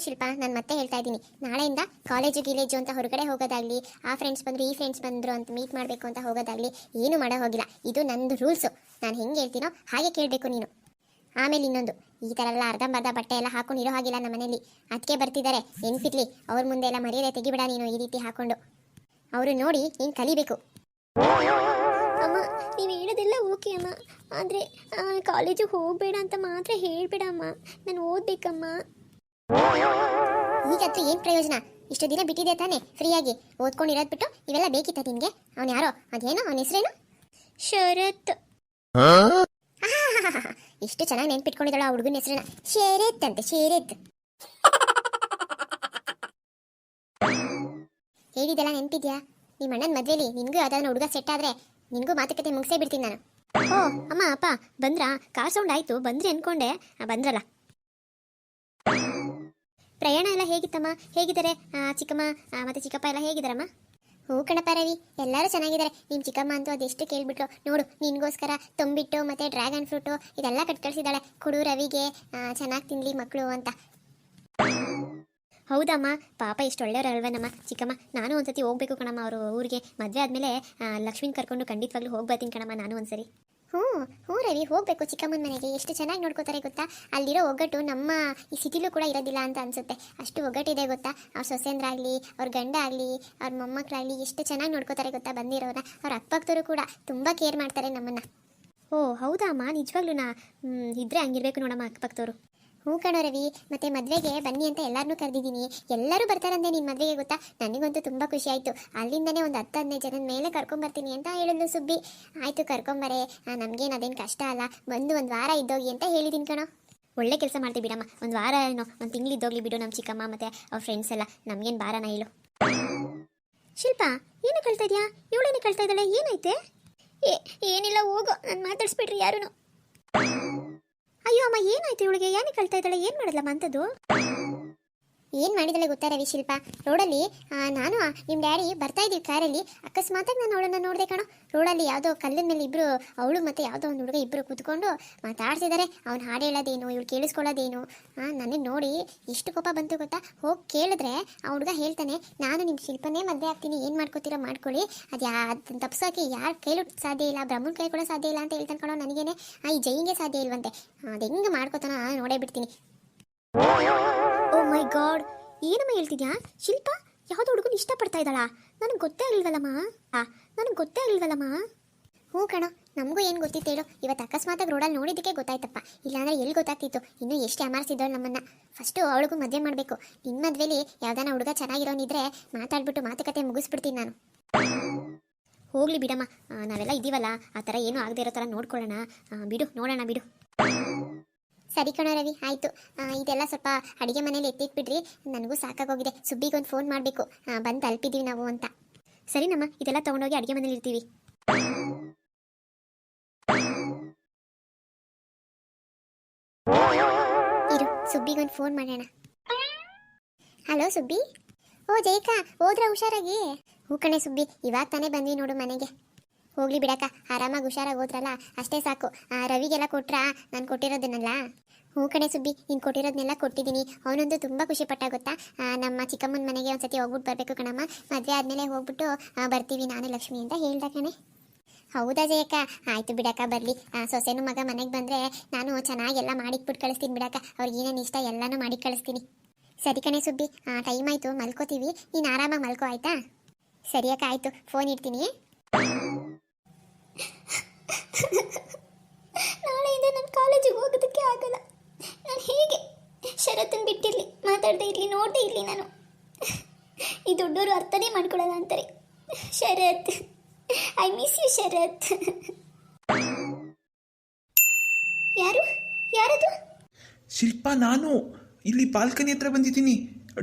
ನೋಡು ಶಿಲ್ಪ, ನಾನು ಮತ್ತೆ ಹೇಳ್ತಾ ಇದ್ದೀನಿ. ನಾಳೆಯಿಂದ ಕಾಲೇಜು ಗೀಲೇಜು ಅಂತ ಹೊರಗಡೆ ಹೋಗೋದಾಗ್ಲಿ, ಆ ಫ್ರೆಂಡ್ಸ್ ಬಂದರು, ಈ ಫ್ರೆಂಡ್ಸ್ ಬಂದರು ಅಂತ ಮೀಟ್ ಮಾಡಬೇಕು ಅಂತ ಹೋಗೋದಾಗ್ಲಿ, ಏನು ಮಾಡೋ ಹೋಗಿಲ್ಲ ಇದು ನಂದು ರೂಲ್ಸು ನಾನು ಹೆಂಗೆ ಹೇಳ್ತೀನೋ ಹಾಗೆ ಕೇಳಬೇಕು ನೀನು. ಆಮೇಲೆ ಇನ್ನೊಂದು, ಈ ಥರ ಎಲ್ಲ ಅರ್ಧಂಬರ್ಧ ಬಟ್ಟೆ ಎಲ್ಲ ಹಾಕೊಂಡು ಇರೋ ಹಾಗಿಲ್ಲ ನಮ್ಮ ಮನೇಲಿ ಅದಕ್ಕೆ ಬರ್ತಿದ್ದಾರೆ ನೆನ್ಪಿರ್ಲಿ ಅವ್ರ ಮುಂದೆ ಎಲ್ಲ ಮರ್ಯಾದೆ ತೆಗಿಬಿಡ ನೀನು ಈ ರೀತಿ ಹಾಕೊಂಡು. ಅವರು ನೋಡಿ ನೀನು ಕಲಿಬೇಕು. ಅಮ್ಮ, ನೀವು ಹೇಳೋದೆಲ್ಲ ಓಕೆ ಅಮ್ಮ. ಆದರೆ ಕಾಲೇಜಿಗೆ ಹೋಗಬೇಡ ಅಂತ ಮಾತ್ರ ಹೇಳಬೇಡ ಅಮ್ಮ. ನಾನು ಓದಬೇಕಮ್ಮ. ಈಗಂತೂ ಏನು ಪ್ರಯೋಜನ? ಇಷ್ಟು ದಿನ ಬಿಟ್ಟಿದೆ ತಾನೆ ಫ್ರೀಯಾಗಿ. ಓದ್ಕೊಂಡಿರೋದ್ ಬಿಟ್ಟು ಇವೆಲ್ಲ ಬೇಕಿತ್ತ ನಿನ್ಗೆ? ಅವನು ಯಾರೋ? ಅದೇನೋ? ಅವನ ಹೆಸರೇನು? ಶರತ್. ಇಷ್ಟು ಚೆನ್ನಾಗಿ ನೆನ್ಪಿಟ್ಕೊಂಡಿದ್ದಾಳ ಆ ಹುಡುಗನ ಹೆಸರನ್ನ ಶೇರೇತ್ ಅಂತೆ ಶೇರೇತ್. ಹೇಳಿದೆಲ್ಲ ನೆನ್ಪಿದ್ಯಾ? ನಿಮ್ಮ ಅಣ್ಣನ ಮದ್ವೆಲಿ ನಿನ್ಗೂ ಯಾವ್ದಾದ್ರು ಹುಡುಗ ಸೆಟ್ ಆದ್ರೆ ನಿನ್ಗೂ ಮಾತುಕತೆ ಮುಗಿಸೇ ಬಿಡ್ತೀನಿ ನಾನು. ಓ ಅಮ್ಮ ಅಪ್ಪ ಬಂದ್ರಾ? ಕಾರ್ ಸೌಂಡ್ ಆಯ್ತು ಬಂದ್ರಿ ಅನ್ಕೊಂಡೆ. ಆ, ಬಂದ್ರಲ್ಲ. ಪ್ರಯಾಣ ಎಲ್ಲ ಹೇಗಿತ್ತಮ್ಮ? ಹೇಗಿದ್ದಾರೆ? ಚಿಕ್ಕಮ್ಮ ಮತ್ತೆ ಚಿಕ್ಕಪ್ಪ ಎಲ್ಲ ಹೇಗಿದ್ದಾರಮ್ಮ? ಹೂ ಕಣಪ್ಪ ರವಿ, ಎಲ್ಲರೂ ಚೆನ್ನಾಗಿದ್ದಾರೆ. ನಿಮ್ಮ ಚಿಕ್ಕಮ್ಮ ಅಂತೂ ಅದೆಷ್ಟು ಕೇಳ್ಬಿಟ್ರು ನೋಡು, ನಿನಗೋಸ್ಕರ ತುಂಬಿಟ್ಟು ಮತ್ತೆ ಡ್ರ್ಯಾಗನ್ ಫ್ರೂಟು ಇದೆಲ್ಲ ಕಟ್ ಕಳಿಸಿದಾಳೆ ಕುಡು ರವಿಗೆ ಚೆನ್ನಾಗಿ ತಿನ್ಲಿ ಮಕ್ಕಳು ಅಂತ. ಹೌದಮ್ಮ, ಪಾಪ ಎಷ್ಟು ಒಳ್ಳೆಯವ್ರಲ್ವೇನಮ್ಮ. ಚಿಕ್ಕಮ್ಮ, ನಾನು ಒಂದ್ಸತಿ ಹೋಗ್ಬೇಕು ಕಣಮ್ಮ ಅವರು ಊರಿಗೆ. ಮದುವೆ ಆದಮೇಲೆ ಲಕ್ಷ್ಮೀನ ಕರ್ಕೊಂಡು ಖಂಡಿತವಾಗ್ಲೂ ಹೋಗಿ ಬರ್ತೀನಿ ಕಣಮ್ಮ, ನಾನು ಒಂದ್ಸರಿ. ಹ್ಞೂ ಹ್ಞೂ ರವಿ, ಹೋಗಬೇಕು ಚಿಕ್ಕಮ್ಮನ ಮನೆಗೆ. ಎಷ್ಟು ಚೆನ್ನಾಗಿ ನೋಡ್ಕೋತಾರೆ ಗೊತ್ತಾ? ಅಲ್ಲಿರೋ ಒಗ್ಗಟ್ಟು ನಮ್ಮ ಈ ಸಿಟಿಲೂ ಕೂಡ ಇರೋದಿಲ್ಲ ಅಂತ ಅನ್ಸುತ್ತೆ. ಅಷ್ಟು ಒಗ್ಗಟ್ಟಿದೆ ಗೊತ್ತಾ? ಅವ್ರ ಸೊಸೆಂದ್ರಾಗಲಿ ಅವ್ರ ಗಂಡ ಆಗಲಿ, ಅವ್ರ ಮೊಮ್ಮಕ್ಕಳಾಗಲಿ ಎಷ್ಟು ಚೆನ್ನಾಗಿ ನೋಡ್ಕೋತಾರೆ ಗೊತ್ತಾ ಬಂದಿರೋನ? ಅವ್ರ ಅಕ್ಕಪಕ್ಕದವರು ಕೂಡ ತುಂಬ ಕೇರ್ ಮಾಡ್ತಾರೆ ನಮ್ಮನ್ನ. ಓ, ಹೌದಾ ಅಮ್ಮ? ನಿಜವಾಗ್ಲೂ ನಾ ಇದ್ರೆ ಹಂಗಿರ್ಬೇಕು ನೋಡಮ್ಮ ಅಕ್ಕಪಕ್ಕದವರು. ಹ್ಞೂ ಕಣೋ ರವಿ, ಮತ್ತೆ ಮದುವೆಗೆ ಬನ್ನಿ ಅಂತ ಎಲ್ಲರನ್ನೂ ಕರೆದಿದ್ದೀನಿ. ಎಲ್ಲರೂ ಬರ್ತಾರಂದೆ ನಿನ್ನ ಮದುವೆಗೆ ಗೊತ್ತಾ? ನನಗಂತೂ ತುಂಬ ಖುಷಿ ಆಯಿತು. ಅಲ್ಲಿಂದನೇ ಒಂದು ಹತ್ತು ಹದಿನೈದು ಜನದ ಮೇಲೆ ಕರ್ಕೊಂಬರ್ತೀನಿ ಅಂತ ಹೇಳಿದ್ಲು ಸುಬ್ಬಿ. ಆಯಿತು ಕರ್ಕೊಂಬರೆ ನಮಗೇನು ಅದೇನು ಕಷ್ಟ ಅಲ್ಲ. ಬಂದು ಒಂದು ವಾರ ಇದ್ದೋಗಿ ಅಂತ ಹೇಳಿದ್ದೀನಿ ಕಣೋ. ಒಳ್ಳೆ ಕೆಲಸ ಮಾಡ್ತೀವಿ ಬಿಡಮ್ಮ. ಒಂದು ವಾರ ಏನೋ, ಒಂದು ತಿಂಗಳಿದ್ದೋಗ್ಲಿ ಬಿಡು ನಮ್ಮ ಚಿಕ್ಕಮ್ಮ ಮತ್ತೆ ಅವ್ರ ಫ್ರೆಂಡ್ಸ್ ಎಲ್ಲ. ನಮಗೇನು ಬಾರನ ಹೇಳು. ಶಿಲ್ಪ, ಏನು ಕಳ್ತಾ ಇದೆಯಾ? ಇವಳೇನು ಕಳ್ತಾ ಇದ್ದಾಳೆ? ಏನೈತೆ ಏನಿಲ್ಲ, ಹೋಗು. ನಾನು ಮಾತಾಡಿಸ್ಬಿಡ್ರಿ ಯಾರೂ ಅಯ್ಯೋ ಅಮ್ಮ ಏನಾಯ್ತು ಇವಳಿಗೆ? ಏನೇ ಕಳ್ತಾ ಇದ್ದಾಳೆ? ಏನ್ ಮಾಡಲಮ್ಮ ಅಂಥದ್ದು? ಏನು ಮಾಡಿದಳೆ ಗೊತ್ತಾ ರವಿ ಶಿಲ್ಪ? ರೋಡಲ್ಲಿ ನಾನು ನಿಮ್ಮ ಡ್ಯಾಡಿ ಬರ್ತಾ ಇದ್ದೀವಿ ಕಾರಲ್ಲಿ. ಅಕಸ್ಮಾತಾಗಿ ನಾನು ಅವಳನ್ನ ನೋಡಿದೆ ಕಣೋ. ರೋಡಲ್ಲಿ ಯಾವುದೋ ಕಲ್ಲಿನ ಮೇಲೆ ಇಬ್ಬರು ಅವಳು ಮತ್ತು ಯಾವುದೋ ಒಂದು ಹುಡುಗ ಇಬ್ಬರು ಕೂತ್ಕೊಂಡು ಮಾತಾಡ್ತಿದ್ದಾರೆ. ಅವ್ನು ಹಾಡು ಹೇಳೋದೇನು, ಇವಳು ಕೇಳಿಸ್ಕೊಳ್ಳೋದೇನು? ನನಗೆ ನೋಡಿ ಎಷ್ಟು ಕೋಪ ಬಂತು ಗೊತ್ತಾ? ಹೋಗಿ ಕೇಳಿದ್ರೆ ಆ ಹುಡುಗ ಹೇಳ್ತಾನೆ, ನಾನು ನಿಮ್ಮ ಶಿಲ್ಪನೇ ಮದುವೆ ಆಗ್ತೀನಿ, ಏನು ಮಾಡ್ಕೋತೀರೋ ಮಾಡ್ಕೊಳ್ಳಿ. ಅದು ಯಾ ತಪ್ಸೋಕೆ ಯಾರ ಕೈಲೂ ಸಾಧ್ಯ ಇಲ್ಲ, ಬ್ರಹ್ಮನ ಕೈ ಕೂಡ ಸಾಧ್ಯ ಇಲ್ಲ ಅಂತ ಹೇಳ್ತಾನೆ ಕಣೋ ನನಗೇನೆ. ಈ ಜೈಂಗೆ ಸಾಧ್ಯ ಇಲ್ವಂತೆ. ಅದು ಹೆಂಗೆ ಮಾಡ್ಕೋತಾನೋ ನೋಡೇ ಬಿಡ್ತೀನಿ. ಗಾಡ್ ಏನಮ್ಮ ಹೇಳ್ತಿದ್ಯಾ? ಶಿಲ್ಪ, ಯಾವುದೋ ಹುಡುಗನ ಇಷ್ಟಪಡ್ತಾ ಇದ್ದಾಳಾ? ನನಗೆ ಗೊತ್ತೇ ಆಗಿಲ್ವಲ್ಲಮ್ಮ ಆ, ನನಗೆ ಗೊತ್ತೇ ಆಗಿಲ್ವಲ್ಲಮ್ಮ ಹ್ಞೂ ಕಣ, ನಮಗೂ ಏನು ಗೊತ್ತಿತ್ತು ಹೇಳು. ಇವತ್ತು ಅಕಸ್ಮಾತಾಗಿ ರೋಡಲ್ಲಿ ನೋಡಿದ್ದಕ್ಕೆ ಗೊತ್ತಾಯ್ತಪ್ಪ. ಇಲ್ಲಾಂದ್ರೆ ಎಲ್ಲಿ ಗೊತ್ತಾಗ್ತಿತ್ತು? ಇನ್ನೂ ಎಷ್ಟು ಅಮಾರಿಸಿದ್ದವಳು ನಮ್ಮನ್ನ. ಫಸ್ಟು ಅವಳಿಗೂ ಮದುವೆ ಮಾಡಬೇಕು. ನಿನ್ನ ಮದುವೆಲಿ ಯಾವ್ದಾನ ಹುಡುಗ ಚೆನ್ನಾಗಿರೋನಿದ್ರೆ ಮಾತಾಡ್ಬಿಟ್ಟು ಮಾತುಕತೆ ಮುಗಿಸ್ಬಿಡ್ತೀನಿ ನಾನು. ಹೋಗ್ಲಿ ಬಿಡಮ್ಮ. ನಾವೆಲ್ಲ ಇದೀವಲ್ಲ. ಆ ಥರ ಏನೂ ಆಗದೆ ಇರೋ ಥರ ನೋಡ್ಕೊಳ್ಳೋಣ. ಬಿಡು, ನೋಡೋಣ, ಬಿಡು. ಸರಿ ಕಣ ರವಿ, ಆಯಿತು. ಇದೆಲ್ಲ ಸ್ವಲ್ಪ ಅಡುಗೆ ಮನೇಲಿ ಎತ್ತಿಟ್ಬಿಡ್ರಿ. ನನಗೂ ಸಾಕಾಗೋಗಿದೆ. ಸುಬ್ಬಿಗೊಂದು ಫೋನ್ ಮಾಡಬೇಕು. ಬಂದು ತಲುಪಿದ್ದೀವಿ ನಾವು ಅಂತ. ಸರಿನಮ್ಮ ಇದೆಲ್ಲ ತೊಗೊಂಡೋಗಿ ಅಡುಗೆ ಮನೇಲಿ ಇರ್ತೀವಿ. ಇರು, ಸುಬ್ಬಿಗೊಂದು ಫೋನ್ ಮಾಡೋಣ. ಹಲೋ ಸುಬ್ಬಿ? ಓ ಜೈಕಾ ಹೋದ್ರೆ ಹುಷಾರಾಗಿ? ಹೂ ಕಣೆ ಸುಬ್ಬಿ, ಇವಾಗ ತಾನೇ ಬಂದ್ವಿ ನೋಡು ಮನೆಗೆ. ಹೋಗ್ಲಿ ಬಿಡಕ್ಕ ಆರಾಮಾಗಿ ಹುಷಾರಾಗಿ ಹೋದ್ರಲ್ಲ ಅಷ್ಟೇ ಸಾಕು. ಆ, ರವಿಗೆಲ್ಲ ಕೊಟ್ರ ನಾನು ಕೊಟ್ಟಿರೋದನ್ನಲ್ಲ? ಹ್ಞೂ ಕಣೆ ಸುಬ್ಬಿ ನೀನು ಕೊಟ್ಟಿರೋದನ್ನೆಲ್ಲ ಕೊಟ್ಟಿದ್ದೀನಿ. ಅವನೊಂದು ತುಂಬ ಖುಷಿ ಪಟ್ಟ ಗೊತ್ತಾ? ನಮ್ಮ ಚಿಕ್ಕಮ್ಮನ ಮನೆಗೆ ಒಂದ್ಸತಿ ಹೋಗ್ಬಿಟ್ಟು ಬರಬೇಕು ಕಣಮ್ಮ. ಮದುವೆ ಆದಮೇಲೆ ಹೋಗ್ಬಿಟ್ಟು ಬರ್ತೀವಿ ನಾನು ಲಕ್ಷ್ಮಿ ಅಂತ ಹೇಳ್ದ ಕಣೆ. ಹೌದಾ ಜಯಕ್ಕ? ಆಯ್ತು ಬಿಡಕ್ಕ ಬರಲಿ. ಸೊಸೆನು ಮಗ ಮನೆಗೆ ಬಂದರೆ ನಾನು ಚೆನ್ನಾಗೆಲ್ಲ ಮಾಡಿಕ್ಬಿಟ್ಟು ಕಳಿಸ್ತೀನಿ ಬಿಡಕ್ಕ. ಅವ್ರಿಗೆ ಏನೇನು ಇಷ್ಟ ಎಲ್ಲನೂ ಮಾಡಿ ಕಳಿಸ್ತೀನಿ. ಸರಿ ಕಣೆ ಸುಬ್ಬಿ ಟೈಮ್ ಆಯಿತು ಮಲ್ಕೋತೀವಿ. ನೀನು ಆರಾಮಾಗಿ ಮಲ್ಕೋ ಆಯ್ತಾ? ಸರಿಯಕ್ಕ ಆಯಿತು. ಫೋನ್ ಇಡ್ತೀನಿ. ನಾಳೆಯಿಂದ ನನ್ನ ಕಾಲೇಜಿಗೆ ಹೋಗೋದಕ್ಕೆ ಆಗಲ್ಲ. ನಾನು ಹೇಗೆ ಶರತ್ನ ಬಿಟ್ಟಿರಲಿ? ಮಾತಾಡದೆ ಇರಲಿ ನೋಡದೆ ಇರಲಿ ನಾನು. ಈ ದೊಡ್ಡವರು ಅರ್ಥನೇ ಮಾಡ್ಕೊಳ್ಳಲ್ಲ ಅಂತಾರೆ. Sharath I miss you Sharath. ಯಾರು? ಯಾರದು? ಶಿಲ್ಪ ನಾನು. ಇಲ್ಲಿ ಬಾಲ್ಕನಿ ಹತ್ರ ಬಂದಿದ್ದೀನಿ.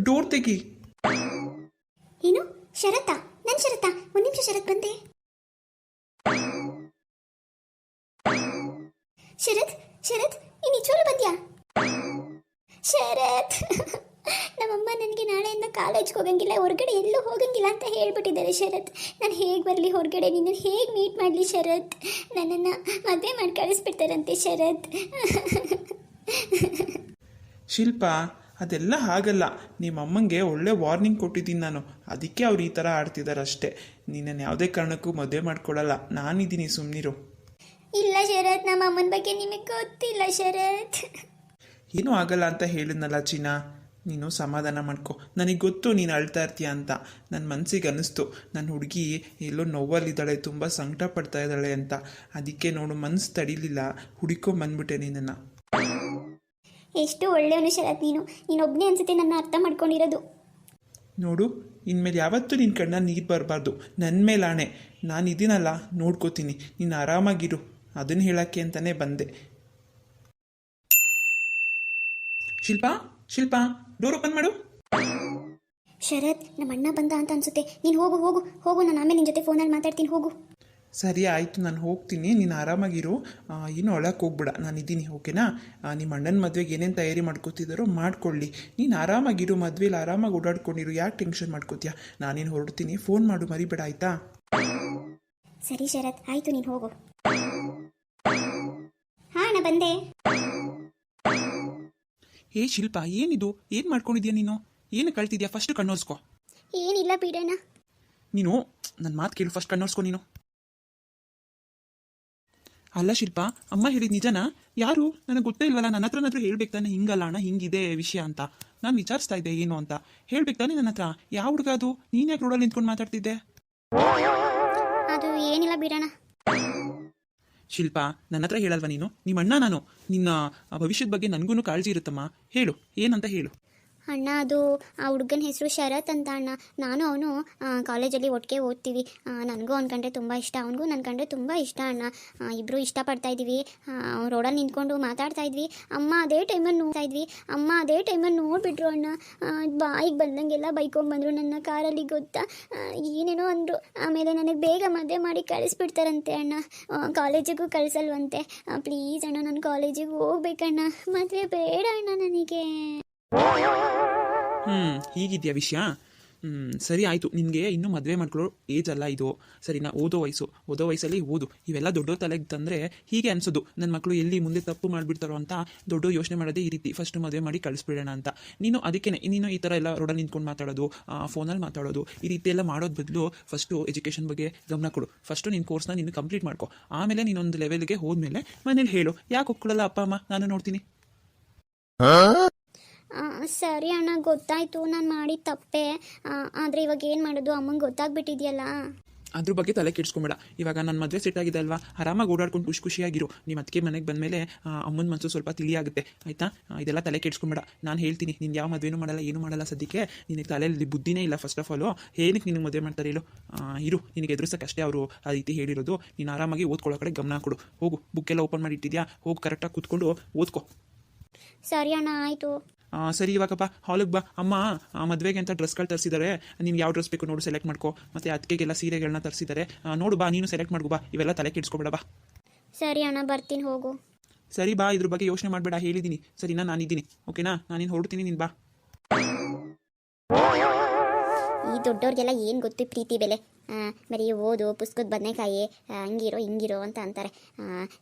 ಡೋರ್ ತೆಗಿ. ಏನು? ಶರತ್ತಾ? ನನ್ನ ಶರತ್ತಾ? ಒಂದು ನಿಮಿಷ ಶರತ್ ಬಂದೆ. ಶರತ್ ಶರತ್ ನೀನು ನಿಜವಾಗ್ಲೂ ಬಂದ್ಯಾ? ಶರತ್! ನಮ್ಮಮ್ಮ ನನಗೆ ನಾಳೆಯಿಂದ ಕಾಲೇಜ್ಗೆ ಹೋಗಂಗಿಲ್ಲ, ಹೊರಗಡೆ ಎಲ್ಲೂ ಹೋಗಂಗಿಲ್ಲ ಅಂತ ಹೇಳ್ಬಿಟ್ಟಿದ್ದಾರೆ ಶರತ್. ನಾನು ಹೇಗೆ ಬರಲಿ ಹೊರಗಡೆ? ನಿನ್ನ ಹೇಗೆ ಮೀಟ್ ಮಾಡಲಿ ಶರತ್? ನನ್ನನ್ನು ಮದುವೆ ಮಾಡಿ ಕಳಿಸ್ಬಿಡ್ತಾರಂತೆ ಶರತ್. ಶಿಲ್ಪ, ಅದೆಲ್ಲ ಹಾಗಲ್ಲ. ನಿಮ್ಮಮ್ಮಂಗೆ ಒಳ್ಳೆ ವಾರ್ನಿಂಗ್ ಕೊಟ್ಟಿದ್ದೀನಿ ನಾನು. ಅದಕ್ಕೆ ಅವ್ರು ಈ ಥರ ಆಡ್ತಿದ್ದಾರೆ ಅಷ್ಟೇ ನಿನ್ನನ್ನು ಯಾವುದೇ ಕಾರಣಕ್ಕೂ ಮದುವೆ ಮಾಡ್ಕೊಳ್ಳಲ್ಲ ನಾನಿದ್ದೀನಿ ಸುಮ್ಮನಿರು ಇಲ್ಲ ಶರತ್ ನಮ್ಮ ಅಮ್ಮನ ಬಗ್ಗೆ ನಿಮಗೆ ಗೊತ್ತಿಲ್ಲ ಶರತ್. ಏನೂ ಆಗಲ್ಲ ಅಂತ ಹೇಳಿದ್ನಲ್ಲ ಚಿನ್ನ ನೀನು ಸಮಾಧಾನ ಮಾಡ್ಕೊ. ನನಗೆ ಗೊತ್ತು ನೀನು ಅಳ್ತಾ ಇರ್ತೀಯ ಅಂತ. ನನ್ನ ಮನಸ್ಸಿಗೆ ಅನ್ನಿಸ್ತು ನನ್ನ ಹುಡುಗಿ ಎಲ್ಲೋ ನೋವಲ್ಲಿದ್ದಾಳೆ ತುಂಬ ಸಂಕಟ ಪಡ್ತಾ ಇದ್ದಾಳೆ ಅಂತ. ಅದಕ್ಕೆ ನೋಡು ಮನಸ್ಸು ತಡಿಲಿಲ್ಲ. ಹುಡುಕೊಂಬಂದ್ಬಿಟ್ಟೆ ನಿನ್ನನ್ನು. ಎಷ್ಟು ಒಳ್ಳೆಯವನು ಶರತ್ ನೀನು. ನೀನೊಬ್ಬನೇ ಅನ್ಸುತ್ತೆ ನನ್ನ ಅರ್ಥ ಮಾಡ್ಕೊಂಡಿರೋದು. ನೋಡು ಇನ್ಮೇಲೆ ಯಾವತ್ತೂ ನಿನ್ನ ಕಣ್ಣ ನೀರು ಬರಬಾರ್ದು. ನನ್ನ ಮೇಲೆ ಆಣೆ. ನಾನು ಇದೀನಲ್ಲ ನೋಡ್ಕೋತೀನಿ. ನೀನು ಆರಾಮಾಗಿರು. ಅದನ್ನು ಹೇಳೋಕ್ಕೆ ಅಂತಲೇ ಬಂದೆ. ಶಿಲ್ಪಾ ಶಿಲ್ಪಾ ಡೋರ್ ಓಪನ್ ಮಾಡು. ಶರತ್ ನಮ್ಮ ಅಣ್ಣ ಬಂದ ಅಂತ ಅನ್ಸುತ್ತೆ. ನೀನು ಹೋಗು ಹೋಗು ಹೋಗು ನಾನು ಆಮೇಲೆ ನಿನ್ನ ಜೊತೆ ಫೋನಲ್ಲಿ ಮಾತಾಡ್ತೀನಿ ಹೋಗು. ಸರಿ ಆಯಿತು ನಾನು ಹೋಗ್ತೀನಿ. ನೀನು ಆರಾಮಾಗಿರು. ಏನು ಒಳಕ್ಕೆ ಹೋಗ್ಬಿಡ. ನಾನು ಇದ್ದೀನಿ ಓಕೆನಾ? ನಿಮ್ಮ ಅಣ್ಣನ ಮದುವೆಗೆ ಏನೇನು ತಯಾರಿ ಮಾಡ್ಕೋತಿದ್ದಾರೋ ಮಾಡ್ಕೊಳ್ಳಿ. ನೀನು ಆರಾಮಾಗಿರು ಮದುವೆಲಿ ಆರಾಮಾಗಿ ಓಡಾಡ್ಕೊಂಡಿರು. ಯಾಕೆ ಟೆನ್ಷನ್ ಮಾಡ್ಕೋತೀಯ? ನಾನೇನು ಹೊರಡ್ತೀನಿ. ಫೋನ್ ಮಾಡು ಮರಿಬೇಡ ಆಯಿತಾ? ಸರಿ ಶರತ್. ಆಯಿತು ನೀನು ಹೋಗು. ಹಾಂ ಬಂದೆ. ಏ ಶಿಲ್ಪ ಏನಿದು? ಏನ್ ಮಾಡ್ಕೊಂಡಿದ್ಯಾ ನೀನು? ಏನು ಕಳ್ತಿದ್ಯಾ? ಫಸ್ಟ್ ಕಣ್ಣೋರ್ಸ್ಕೊ ಏನಿಲ್ಲ ಬಿಡೋಣ ನೀನು ನನ್ನ ಮಾತು ಕೇಳು ಫಸ್ಟ್ ಕಣ್ಣೋರ್ಸ್ಕೊ ನೀನು. ಅಲ್ಲ ಶಿಲ್ಪ ಅಮ್ಮ ಹೇಳಿದ ನಿಜನಾ? ಯಾರು? ನನಗೆ ಗೊತ್ತೇ ಇಲ್ವಲ್ಲ ನನ್ನ ಹತ್ರ ಹತ್ರ ಹೇಳ್ಬೇಕು ತಾನೆ ಹಿಂಗಲ್ಲ ಅಣ್ಣ ಹಿಂಗಿದೆ ವಿಷಯ ಅಂತ. ನಾನು ವಿಚಾರಿಸ್ತಾ ಇದ್ದೆ ಏನು ಅಂತ. ಹೇಳ್ಬೇಕು ತಾನೆ ನನ್ನ ಹತ್ರ. ಯಾವ ಹುಡುಗ ಅದು? ನೀನು ಯಾಕೆ ರೋಡಲ್ಲಿ ನಿಂತ್ಕೊಂಡು ಮಾತಾಡ್ತಿದ್ದೆ? ಅದು ಏನಿಲ್ಲ ಬಿಡೋಣ ಶಿಲ್ಪ ನನ್ನ ಹತ್ರ ಹೇಳಲ್ವಾ ನೀನು? ನಿಮ್ಮ ಅಣ್ಣ ನಾನು. ನಿನ್ನ ಭವಿಷ್ಯದ ಬಗ್ಗೆ ನನಗೂ ಕಾಳಜಿ ಇರುತ್ತಮ್ಮ. ಹೇಳು, ಏನಂತ ಹೇಳು. ಅಣ್ಣ, ಅದು ಆ ಹುಡುಗನ ಹೆಸರು ಶರತ್ ಅಂತ ಅಣ್ಣ. ನಾನು ಅವನು ಕಾಲೇಜಲ್ಲಿ ಒಟ್ಟಿಗೆ ಓದ್ತೀವಿ. ನನಗೂ ಅವ್ನ ಕಂಡ್ರೆ ತುಂಬ ಇಷ್ಟ. ಅವನಿಗೂ ನನ್ನ ಕಂಡ್ರೆ ತುಂಬ ಇಷ್ಟ ಅಣ್ಣ. ಇಬ್ಬರು ಇಷ್ಟಪಡ್ತಾ ಇದ್ದೀವಿ ರೋಡಲ್ಲಿ ನಿಂತ್ಕೊಂಡು ಮಾತಾಡ್ತಾ ಇದ್ವಿ. ಅಮ್ಮ ಅದೇ ಟೈಮಲ್ಲಿ ನೋಡ್ತಾ ಇದ್ವಿ. ಅಮ್ಮ ಅದೇ ಟೈಮಲ್ಲಿ ನೋಡಿಬಿಟ್ರು ಅಣ್ಣ. ಬಾಯಿಗೆ ಬಂದಂಗೆಲ್ಲ ಬೈಕೊಂಬಂದರು ನನ್ನ ಕಾರಲ್ಲಿ, ಗೊತ್ತಾ? ಏನೇನೋ ಅಂದರು. ಆಮೇಲೆ ನನಗೆ ಬೇಗ ಮದುವೆ ಮಾಡಿ ಕಳಿಸ್ಬಿಡ್ತಾರಂತೆ ಅಣ್ಣ. ಕಾಲೇಜಿಗೂ ಕಳಿಸಲ್ವಂತೆ. ಪ್ಲೀಸ್ ಅಣ್ಣ, ನಾನು ಕಾಲೇಜಿಗೆ ಹೋಗ್ಬೇಕಣ್ಣ. ಮದುವೆ ಬೇಡ ಅಣ್ಣ ನನಗೆ. ಹ್ಞೂ ಹೀಗಿದ್ಯಾ ವಿಷಯ? ಹ್ಮ್, ಸರಿ ಆಯ್ತು. ನಿನಗೆ ಇನ್ನೂ ಮದುವೆ ಮಾಡ್ಕೊಳ್ಳೋ ಏಜ್ ಅಲ್ಲ ಇದು. ಸರಿನಾ? ಓದೋ ವಯಸ್ಸು. ಓದೋ ವಯಸ್ಸಲ್ಲಿ ಓದು. ಇವೆಲ್ಲ ದೊಡ್ಡ ತಲೆಗೆ ತಂದ್ರೆ ಹೀಗೆ ಅನ್ಸೋದು. ನನ್ನ ಮಕ್ಕಳು ಎಲ್ಲಿ ಮುಂದೆ ತಪ್ಪು ಮಾಡ್ಬಿಡ್ತಾರೋ ಅಂತ ದೊಡ್ಡ ಯೋಚನೆ ಮಾಡೋದೇ ಈ ರೀತಿ. ಫಸ್ಟ್ ಮದುವೆ ಮಾಡಿ ಕಳಿಸ್ಬಿಡೋಣ ಅಂತ. ನೀನು ಅದಕ್ಕೆ ನೀನು ಈ ತರ ಎಲ್ಲ ರೋಡಲ್ಲಿ ನಿಂತ್ಕೊಂಡು ಮಾತಾಡೋದು ಫೋನಲ್ಲಿ ಮಾತಾಡೋದು, ಈ ರೀತಿ ಎಲ್ಲ ಮಾಡೋದ್ ಬದಲು ಫಸ್ಟು ಎಜುಕೇಷನ್ ಬಗ್ಗೆ ಗಮನ ಕೊಡು. ಫಸ್ಟು ನಿನ್ನ ಕೋರ್ಸ್ನ ನೀನು ಕಂಪ್ಲೀಟ್ ಮಾಡ್ಕೊ. ಆಮೇಲೆ ನೀನೊಂದು ಲೆವೆಲ್ಗೆ ಹೋದ್ಮೇಲೆ ಮನೇಲಿ ಹೇಳು. ಯಾಕೆ ಒಕ್ಕಳಲ್ಲ ಅಪ್ಪ, ಅಮ್ಮ? ನಾನು ನೋಡ್ತೀನಿ. ಸರಿ ಅಣ್ಣ ಗೊತ್ತಾಯ್ತು. ನಾನು ಮಾಡಿದ ತಪ್ಪೆ. ಆದ್ರೆ ಇವಾಗ ಏನು ಮಾಡೋದು? ಅಮ್ಮಂಗೆ ಗೊತ್ತಾಗ್ಬಿಟ್ಟಿದ್ಯಲ್ಲ? ಅದ್ರ ಬಗ್ಗೆ ತಲೆ ಕೆಡ್ಸ್ಕೊಂಬೇಡ. ಇವಾಗ ನನ್ನ ಮದುವೆ ಸೆಟ್ ಆಗಿದೆ ಅಲ್ವಾ? ಆರಾಮಾಗಿ ಓಡಾಡ್ಕೊಂಡು ಖುಷಿ ಖುಷಿಯಾಗಿರು. ನಿಮ್ಮ ಅದಕ್ಕೆ ಮನೆಗೆ ಬಂದಮೇಲೆ ಅಮ್ಮನ ಮನಸ್ಸು ಸ್ವಲ್ಪ ತಿಳಿಯಾಗುತ್ತೆ ಆಯ್ತಾ? ಇದೆಲ್ಲ ತಲೆ ಕೆಡ್ಸ್ಕೊಂಬೇಡ. ನಾನು ಹೇಳ್ತೀನಿ ನಿನ್ ಯಾವ ಮದುವೆನೂ ಮಾಡಲ್ಲ ಏನೂ ಮಾಡಲ್ಲ ಸದ್ಯಕ್ಕೆ. ನಿನಗೆ ತಲೆಯಲ್ಲಿ ಬುದ್ಧಿನೇ ಇಲ್ಲ ಫಸ್ಟ್ ಆಫ್ ಆಲು ಏನಕ್ಕೆ ನಿನಗೆ ಮದುವೆ ಮಾಡ್ತಾರೆ ಇಲ್ಲೋ ಇರು. ನಿನಗೆ ಎದುರಿಸೋಕ್ಕಷ್ಟೇ ಅವರು ಆ ರೀತಿ ಹೇಳಿರೋದು. ನೀನು ಆರಾಮಾಗಿ ಓದ್ಕೊಳ್ಳೋ ಕಡೆ ಗಮನ ಕೊಡು. ಹೋಗು. ಬುಕ್ ಎಲ್ಲ ಓಪನ್ ಮಾಡಿ ಇಟ್ಟಿದ್ಯಾ? ಹೋಗಿ ಕರೆಕ್ಟಾಗಿ ಕೂತ್ಕೊಂಡು ಓದ್ಕೊ. ಸರಿ ಅಣ್ಣ ಆಯಿತು. ಆ, ಸರಿ ಇವಾಗಪ್ಪ ಹಾಲಿಗೆ ಬಾ. ಅಮ್ಮ ಆ, ಮದ್ವೆಗೆ ಅಂತ ಡ್ರೆಸ್ಗಳು ತರಿಸಿದ್ದಾರೆ ನೀನು ಯಾವ ಡ್ರೆಸ್ ಬೇಕು ನೋಡು ಸೆಲೆಕ್ಟ್ ಮಾಡ್ಕೋ. ಮತ್ತು ಅದಕ್ಕೆಲ್ಲ ಸೀರೆಗಳನ್ನ ತರಿಸಿದ್ದಾರೆ ನೋಡು ಬಾ ನೀನು ಸೆಲೆಕ್ಟ್ ಮಾಡ್ಕೋ ಬಾ. ಇವೆಲ್ಲ ತಲೆ ಕೆಡಿಸ್ಕೊಬೇಡ ಬಾ. ಸರಿ ಅಣ್ಣ ಬರ್ತೀನಿ ಹೋಗು. ಸರಿ ಬಾ ಇದ್ರ ಬಗ್ಗೆ ಯೋಚನೆ ಮಾಡಬೇಡ ಹೇಳಿದ್ದೀನಿ ಸರಿನಾ ನಾನಿದ್ದೀನಿ. ಓಕೆನಾ? ನಾನಿನ್ ಹೊರಡ್ತೀನಿ ನೀನು ಬಾ. ಈ ದೊಡ್ಡವ್ರಿಗೆಲ್ಲ ಏನು ಗೊತ್ತು ಪ್ರೀತಿ ಬೆಲೆ? ಬರೀ ಓದು ಪುಸ್ತಕದ ಬದನೆಕಾಯಿ ಹಂಗಿರೋ ಹಿಂಗಿರೋ ಅಂತ ಅಂತಾರೆ.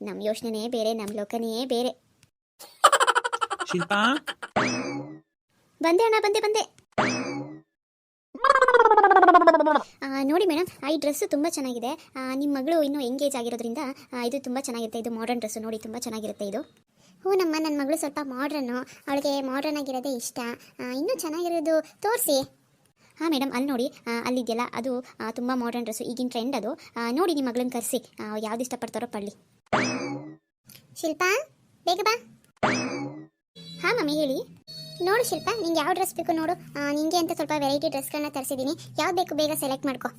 ನಮ್ಮ ಯೋಚನೆನೇ ಬೇರೆ ನಮ್ಮ ಲೋಕನೇ ಬೇರೆ. ಶಿಲ್ಪಾ? ಬಂದೆ ಅಣ್ಣ ಬಂದೆ ಬಂದೆ. ಆ, ನೋಡಿ ಮೇಡಮ್ ಈ ಡ್ರೆಸ್ ತುಂಬಾ ಚೆನ್ನಾಗಿದೆ. ನಿಮ್ಮ ಮಗಳು ಇನ್ನೂ ಎಂಗೇಜ್ ಆಗಿರೋದ್ರಿಂದ ಇದು ತುಂಬಾ ಚೆನ್ನಾಗಿರುತ್ತೆ. ಇದು ಮಾಡರ್ನ್ ಡ್ರೆಸ್ ನೋಡಿ ತುಂಬಾ ಚೆನ್ನಾಗಿರುತ್ತೆ ಇದು. ಹ್ಞೂ ನಮ್ಮ ನನ್ನ ಮಗಳು ಸ್ವಲ್ಪ ಮಾಡ್ರನ್ನು ಅವಳಿಗೆ ಮಾಡ್ರನ್ ಆಗಿರೋದೇ ಇಷ್ಟ. ಆ, ಇನ್ನೂ ಚೆನ್ನಾಗಿರೋದು ತೋರಿಸಿ. ಹಾಂ ಮೇಡಮ್ ಅಲ್ಲಿ ನೋಡಿ ಆ, ಅಲ್ಲಿದೆಯಲ್ಲ ಅದು ತುಂಬ ಮಾಡರ್ನ್ ಡ್ರೆಸ್ಸು ಈಗಿನ ಟ್ರೆಂಡ್ ಅದು. ನೋಡಿ ನಿಮ್ಮ ಮಗಳನ್ನ ಕರೆಸಿ. ಯಾವ್ದು ಇಷ್ಟಪಡ್ತಾರೋ ಪಳ್ಳಿ ಶಿಲ್ಪಾ ಬೇಗ ಬಾ. ಹಾಂ, ಮಮ್ಮಿ, ಹೇಳಿ. ನೋಡು ಶಿಲ್ಪ, ನಿಂಗೆ ಯಾವ ಡ್ರೆಸ್ ಬೇಕು ನೋಡು. ನಿಂಗೆ ಅಂತ ಸ್ವಲ್ಪ ವೆರೈಟಿ ಡ್ರೆಸ್ಗಳನ್ನ ತರಿಸಿದ್ದೀನಿ ಯಾವ್ದು ಬೇಕು ಬೇಗ ಸೆಲೆಕ್ಟ್ ಮಾಡ್ಕೋ.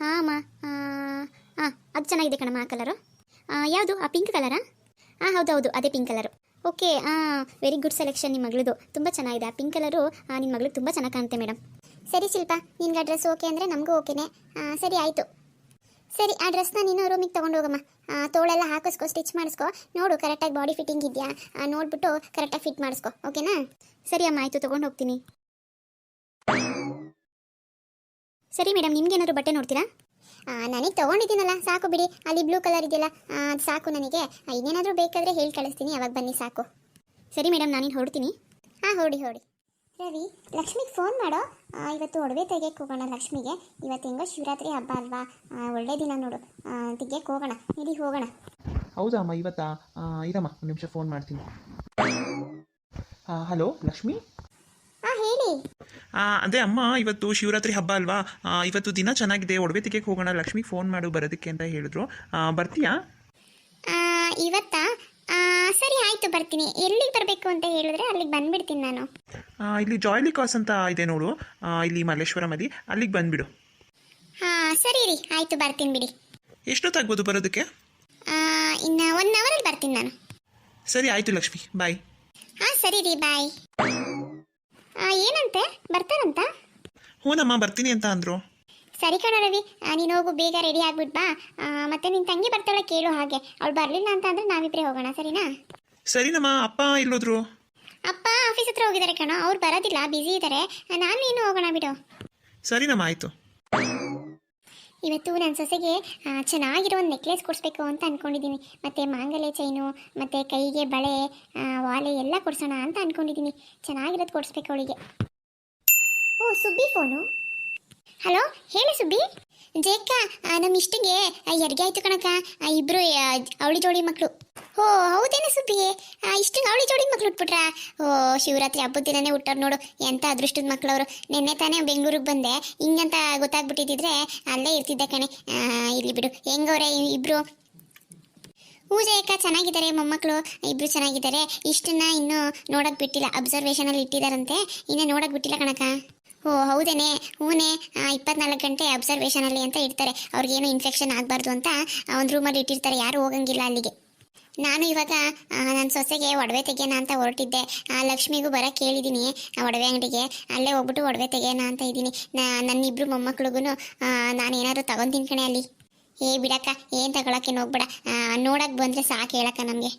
ಹಾಂ, ಅಮ್ಮ. ಹಾಂ ಅದು ಚೆನ್ನಾಗಿದೆ ಕಣಮ್ಮ, ಆ ಕಲರು ಯಾವುದು? ಆ ಪಿಂಕ್ ಕಲರಾ ಹಾಂ ಹೌದು ಹೌದು, ಅದೇ pink colour okay very good selection ನಿಮ್ಮ ಮಗಳದು. ತುಂಬ ಚೆನ್ನಾಗಿದೆ. ಆ ಪಿಂಕ್ ಕಲರು ನಿಮ್ಮ ಮಗಳಿಗೆ ತುಂಬ ಚೆನ್ನಾಗಿ ಕಾಣುತ್ತೆ ಮೇಡಮ್ ಸರಿ ಶಿಲ್ಪ, ನಿನ್ಗೆ ಆ ಡ್ರೆಸ್ ಓಕೆ ಅಂದರೆ ನಮಗೂ ಓಕೆನೇ ಸರಿ, ಆಯಿತು. ಸರಿ, ಆ ಡ್ರೆಸ್ನ ನೀನು ರೂಮಿಗೆ ತೊಗೊಂಡು ಹೋಗಮ್ಮ. ತೋಳೆಲ್ಲ ಹಾಕಿಸ್ಕೊ ಸ್ಟಿಚ್ ಮಾಡಿಸ್ಕೊ. ನೋಡು ಕರೆಕ್ಟಾಗಿ ಬಾಡಿ ಫಿಟ್ಟಿಂಗ್ ಇದೆಯಾ? ನೋಡ್ಬಿಟ್ಟು ಕರೆಕ್ಟಾಗಿ ಫಿಟ್ ಮಾಡಿಸ್ಕೊ ಓಕೆನಾ ಸರಿ ಅಮ್ಮ, ಆಯಿತು, ತೊಗೊಂಡು ಹೋಗ್ತೀನಿ. ಸರಿ ಮೇಡಮ್ ನಿಮ್ಗೇನಾದ್ರು ಬಟ್ಟೆ ನೋಡ್ತೀರಾ? ನನಗೆ ತೊಗೊಂಡಿದ್ದೀನಲ್ಲ, ಸಾಕು ಬಿಡಿ. ಅಲ್ಲಿ ಬ್ಲೂ ಕಲರ್ ಇದೆಯಲ್ಲ ಅದು ಸಾಕು ನನಗೆ. ಇನ್ನೇನಾದರೂ ಬೇಕಾದರೆ ಹೇಳಿ ಕಳಿಸ್ತೀನಿ, ಅವಾಗ ಬನ್ನಿ, ಸಾಕು. ಸರಿ ಮೇಡಮ್ ನಾನಿನ್ನು ಹೊಡ್ತೀನಿ. ಹಾಂ ಹೊಡಿ ಹೊಡಿ. ರವಿ ಲಕ್ಷ್ಮಿಗೆ ಫೋನ್ ಮಾಡೋ. ಇವತ್ತು ಒಡವೆ ತೆಗಿಯಕ್ಕೆ ಹೋಗೋಣ ಲಕ್ಷ್ಮಿಗೆ. ಇವತ್ತು ಹೆಂಗೋ ಶಿವರಾತ್ರಿ ಹಬ್ಬ ಅಲ್ವಾ? ಒಳ್ಳೆ ದಿನ ನೋಡು. ತೆಗಿಯಕ್ಕೆ ಹೋಗೋಣ. ನಡಿ ಹೋಗೋಣ. ಹೌದಾ ಅಮ್ಮ ಇವತ್ತಾ? ಇರಮ್ಮ ಒಂದು ನಿಮಿಷ ಫೋನ್ ಮಾಡ್ತೀನಿ. ಹಲೋ ಲಕ್ಷ್ಮಿ? ಹಾಂ ಹೇಳಿ. ಅದೇ ಅಮ್ಮ ಇವತ್ತು ಶಿವರಾತ್ರಿ ಹಬ್ಬ ಅಲ್ವಾ? ಇವತ್ತು ದಿನ ಚೆನ್ನಾಗಿದೆ. ಒಡವೆ ತೆಗೆಯಕ್ಕೆ ಹೋಗೋಣ. ಲಕ್ಷ್ಮಿಗೆ ಫೋನ್ ಮಾಡು ಬರೋದಕ್ಕೆ ಅಂತ ಹೇಳಿದ್ರು. ಬರ್ತೀಯಾ? ಇವತ್ತಾ? ಸರಿ ಆಯಿತು ಬರ್ತೀನಿ. ಎಲ್ಲಿಗೆ ಬರಬೇಕು ಅಂತ ಹೇಳಿದ್ರೆ ಅಲ್ಲಿಗೆ ಬಂದ್ಬಿಡ್ತೀನಿ ನಾನು. ಆ, ಇಲ್ಲಿ ಜಾಯ್ಲಿ ಕಾಸ್ ಅಂತ ಇದೆ ನೋಡು. ಆ, ಇಲ್ಲಿ ಮಲ್ಲೇಶ್ವರಮಲ್ಲಿ ಅಲ್ಲಿಗೆ ಬಂದ್ಬಿಡು. ಹಾಂ ಸರಿ ರೀ. ಆಯಿತು ಬರ್ತೀನಿ ಬಿಡಿ. ಎಷ್ಟೊತ್ತಾಗ್ಬೋದು ಬರೋದಕ್ಕೆ? ಇನ್ನು ಒನ್ ಅವರಲ್ಲಿ ಬರ್ತೀನಿ ನಾನು. ಸರಿ ಆಯಿತು ಲಕ್ಷ್ಮಿ. ಬಾಯ್ ಹಾಂ ಸರಿ ರೀ. ಬಾಯ್ ಏನಂತೆ? ಬರ್ತಾರಂತ? ಹ್ಞೂನಮ್ಮ ಬರ್ತೀನಿ ಅಂತ ಅಂದರು. ಸರಿ ಕಣ ರವಿ ನೀನು ಹೋಗು ಬೇಗ ರೆಡಿ ಆಗ್ಬಿಟ್ ಬಾ. ಮತ್ತೆ ನಿನ್ನ ತಂಗಿ ಬರ್ತಾಳೆ ಕೇಳು ಹಾಗೆ. ಅವಳು ಬರಲಿಲ್ಲ ಅಂತ ಅಂದ್ರೆ ನಾವಿಬ್ಬರೇ ಹೋಗೋಣ ಸರಿನಾ? ಸರಿನಮ್ಮ ಅಪ್ಪ ಇಲ್ಲೋದ್ರು ಅಪ್ಪ ಆಫೀಸ್ ಹತ್ರ ಹೋಗಿದ್ದಾರೆ ಕಣ ಅವ್ರು ಬರೋದಿಲ್ಲ ಬ್ಯುಸಿ ಇದ್ದಾರೆ ನಾನು ನೀನು ಹೋಗೋಣ ಬಿಡು. ಸರಿನಮ್ಮ ಆಯಿತು. ಇವತ್ತು ನನ್ನ ಸೊಸೆಗೆ ಚೆನ್ನಾಗಿರೋ ಒಂದು ನೆಕ್ಲೆಸ್ ಕೊಡಿಸ್ಬೇಕು ಅಂತ ಅಂದ್ಕೊಂಡಿದ್ದೀನಿ ಮತ್ತು ಮಾಂಗಲ್ಯ ಚೈನು ಮತ್ತು ಕೈಗೆ ಬಳೆ ವಾಲೆ ಎಲ್ಲ ಕೊಡ್ಸೋಣ ಅಂತ ಅಂದ್ಕೊಂಡಿದ್ದೀನಿ ಚೆನ್ನಾಗಿರೋದು ಕೊಡಿಸ್ಬೇಕು ಅವಳಿಗೆ. ಓ ಸುಬ್ಬಿ ಫೋನು ಹಲೋ, ಹೇಳಿ ಸುಬ್ಬಿ. ಜೇಕ ನಮ್ಮ ಇಷ್ಟಿಗೆ ಎರಿಗೆ ಆಯ್ತು ಕಣಕ. ಇಬ್ರು ಅವಳಿ ಜೋಡಿ ಮಕ್ಕಳು ಓ ಹೌದೇನ ಸುಬ್ಬಿ? ಇಷ್ಟಿಗೆ ಅವಳಿ ಜೋಡಿ ಮಕ್ಳು ಹುಟ್ಬಿಟ್ರಾ ಓ, ಶಿವರಾತ್ರಿ ಹಬ್ಬದ ದಿನನೇ ಹುಟ್ಟೋರು ನೋಡು ಎಂಥ ಅದೃಷ್ಟದ ಮಕ್ಕಳವರು ನಿನ್ನೆ ತಾನೇ ಬೆಂಗಳೂರಿಗೆ ಬಂದೆ. ಹಿಂಗಂತ ಗೊತ್ತಾಗ್ಬಿಟ್ಟಿದ್ರೆ ಅಲ್ಲೇ ಇರ್ತಿದ್ದೆ ಕಣೆ. ಇಲ್ಲಿ ಬಿಡು. ಹೆಂಗವ್ರೆ ಇಬ್ರು? ಪೂಜೆಯಕ್ಕ ಚೆನ್ನಾಗಿದ್ದಾರೆ ಮೊಮ್ಮಕ್ಕಳು ಇಬ್ರು ಚೆನ್ನಾಗಿದ್ದಾರೆ. ಇಷ್ಟನ್ನ ಇನ್ನೂ ನೋಡಕ್ ಬಿಟ್ಟಿಲ್ಲ. ಅಬ್ಸರ್ವೇಷನ್ ಅಲ್ಲಿ ಇಟ್ಟಿದಾರಂತೆ. ಇನ್ನೇ ನೋಡಕ್ ಬಿಟ್ಟಿಲ್ಲ ಕಣಕ. ಓ ಹೌದೇನೆ. ಹೂನೆ ಇಪ್ಪತ್ನಾಲ್ಕು ಗಂಟೆ ಅಬ್ಸರ್ವೇಷನ್ ಅಲ್ಲಿ ಅಂತ ಇಡ್ತಾರೆ. ಅವ್ರಿಗೇನು ಇನ್ಫೆಕ್ಷನ್ ಆಗಬಾರ್ದು ಅಂತ ಒಂದು ರೂಮಲ್ಲಿ ಇಟ್ಟಿರ್ತಾರೆ. ಯಾರು ಹೋಗಂಗಿಲ್ಲ ಅಲ್ಲಿಗೆ. ನಾನು ಇವಾಗ ನನ್ನ ಸೊಸೆಗೆ ಒಡವೆ ತೆಗೆಯೋಣ ಅಂತ ಹೊರಟಿದ್ದೆ. ಆ, ಲಕ್ಷ್ಮಿಗೂ ಬರಕ್ಕೆ ಕೇಳಿದ್ದೀನಿ ಆ ಒಡವೆ ಅಂಗಡಿಗೆ. ಅಲ್ಲೇ ಹೋಗ್ಬಿಟ್ಟು ಒಡವೆ ತೆಗೆಯೋಣ ಅಂತ ಇದ್ದೀನಿ. ನನ್ನ ಇಬ್ರು ಮೊಮ್ಮಕ್ಳಿಗೂ ನಾನು ಏನಾದ್ರು ತಗೊಂತೀನಿ ಕಣೆ ಅಲ್ಲಿ. ಏ ಬಿಡಕ್ಕ, ಏನ್ ತಗೊಳಕ್ಕೆ ಹೋಗ್ಬೇಡ. ನೋಡಕ್ ಬಂದ್ರೆ ಸಾಕು ಹೇಳಕ್ಕ ನಮಗೆ.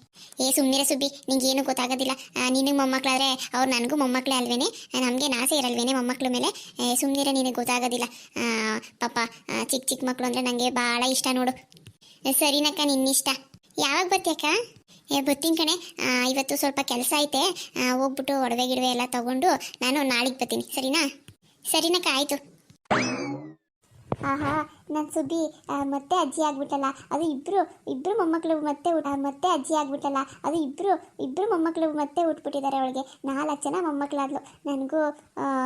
ಏ ಸುಮ್ಮನೆ ಸುಬ್ಬಿ, ನಿಂಗೇನು ಗೊತ್ತಾಗೋದಿಲ್ಲ. ನಿನಗೆ ಮೊಮ್ಮಕ್ಕಳಾದ್ರೆ ಅವ್ರು ನನಗೂ ಮೊಮ್ಮಕ್ಕಳೇ ಅಲ್ವೇನೆ? ನಮಗೆ ನಾಸೆ ಇರಲ್ವೇನೆ ಮೊಮ್ಮಕ್ಳ ಮೇಲೆ? ಸುಮ್ಮನೆ ನಿನಗೆ ಗೊತ್ತಾಗೋದಿಲ್ಲ. ಪಾಪ ಚಿಕ್ಕ ಚಿಕ್ಕ ಮಕ್ಕಳು ಅಂದರೆ ನನಗೆ ಭಾಳ ಇಷ್ಟ ನೋಡು. ಸರಿನಕ್ಕ, ನಿನ್ನಿಷ್ಟ. ಯಾವಾಗ ಬರ್ತೀಯಕ್ಕ? ಬರ್ತೀನಿ ಕಣೆ. ಇವತ್ತು ಸ್ವಲ್ಪ ಕೆಲಸ ಐತೆ. ಹೋಗ್ಬಿಟ್ಟು ಒಡವೆ ಗಿಡವೆ ಎಲ್ಲ ತಗೊಂಡು ನಾನು ನಾಳೆಗೆ ಬರ್ತೀನಿ. ಸರಿನಾ? ಸರಿನಕ್ಕ, ಆಯಿತು. ಆಹಾ ನನ್ನ ಸುದ್ದಿ ಮತ್ತೆ ಅಜ್ಜಿ ಆಗ್ಬಿಟ್ಟಲ್ಲ. ಅದು ಇಬ್ರು ಇಬ್ರು ಮೊಮ್ಮಕ್ಕಳು ಮತ್ತೆ ಮತ್ತೆ ಅಜ್ಜಿ ಆಗ್ಬಿಟ್ಟಲ್ಲ. ಅದು ಇಬ್ರು ಇಬ್ರು ಮೊಮ್ಮಕ್ಕಳು ಮತ್ತೆ ಉಟ್ಬಿಟ್ಟಿದ್ದಾರೆ ಅವಳಿಗೆ. ನಾಲ್ಕು ಜನ ಮೊಮ್ಮಕ್ಕಳಾದ್ಲು ನನಗೂ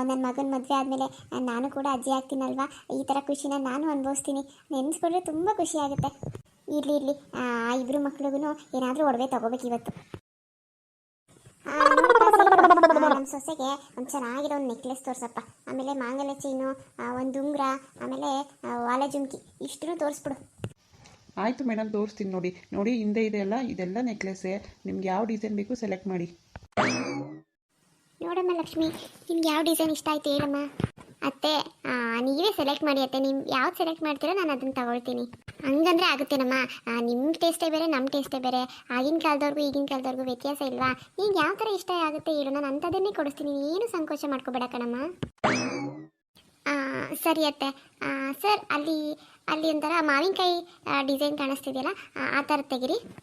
ನನ್ನ ಮಗನ ಮದುವೆ ಆದಮೇಲೆ ನಾನು ಕೂಡ ಅಜ್ಜಿ ಆಗ್ತೀನಲ್ವಾ? ಈ ಥರ ಖುಷಿನ ನಾನು ಅನುಭವಿಸ್ತೀನಿ. ನೆನೆಸ್ಕೊಂಡ್ರೆ ತುಂಬ ಖುಷಿ ಆಗುತ್ತೆ. ಇರಲಿ ಇರಲಿ. ಆ, ಇಬ್ರು ಮಕ್ಳಿಗೂ ಏನಾದರೂ ಒಡವೆ ತಗೋಬೇಕು ಇವತ್ತು ನಮ್ಮ ಸೊಸೆಗೆ ಒಂದು ಚೆನ್ನಾಗಿರೋ ಒಂದು ನೆಕ್ಲೆಸ್ ತೋರಿಸಪ್ಪ. ಆಮೇಲೆ ಮಾಂಗಲ್ಯ ಚೈನು ಒಂದು ಉಂಗುರ ಆಮೇಲೆ ವಾಲೆ ಜುಮ್ಕಿ. ಇಷ್ಟನ್ನು ತೋರಿಸ್ಬಿಡು. ಆಯಿತು ಮೇಡಮ್ ತೋರಿಸ್ತೀನಿ ನೋಡಿ. ನೋಡಿ ಹಿಂದೆ ಇದೆಲ್ಲ ಇದೆಲ್ಲ ನೆಕ್ಲೆಸ್ಸೇ ನಿಮ್ಗೆ ಯಾವ ಡಿಸೈನ್ ಬೇಕು ಸೆಲೆಕ್ಟ್ ಮಾಡಿ. ನೋಡಮ್ಮ ಲಕ್ಷ್ಮಿ ನಿಮ್ಗೆ ಯಾವ ಡಿಸೈನ್ ಇಷ್ಟ ಆಯ್ತು ಹೇಳಮ್ಮ. ಅತ್ತೆ ನೀವೇ ಸೆಲೆಕ್ಟ್ ಮಾಡಿ ಅತ್ತೆ. ನೀವು ಯಾವ್ದು ಸೆಲೆಕ್ಟ್ ಮಾಡ್ತೀರೋ ನಾನು ಅದನ್ನು ತಗೊಳ್ತೀನಿ. ಹಂಗಂದ್ರೆ ಆಗುತ್ತೇನಮ್ಮ ನಿಮ್ಮ ಟೇಸ್ಟೇ ಬೇರೆ ನಮ್ಮ ಟೇಸ್ಟೇ ಬೇರೆ. ಆಗಿನ ಕಾಲದವ್ರಿಗೂ ಈಗಿನ ಕಾಲದವ್ರಿಗೂ ವ್ಯತ್ಯಾಸ ಇಲ್ವಾ? ನಿಂಗೆ ಯಾವ ಥರ ಇಷ್ಟ ಆಗುತ್ತೆ ಹೇಳು, ನಾನು ಅಂಥದ್ದನ್ನೇ ಕೊಡಿಸ್ತೀನಿ. ಏನು ಸಂಕೋಚ ಮಾಡ್ಕೋಬೇಡ ಕಣಮ್ಮ. ಸರಿ ಅತ್ತೆ. ಸರ್, ಅಲ್ಲಿ ಅಲ್ಲಿ ಒಂಥರ ಮಾವಿನಕಾಯಿ ಡಿಸೈನ್ ಕಾಣಿಸ್ತಿದೆಯಲ್ಲ, ಆ- ಥರ ತೆಗಿರಿ.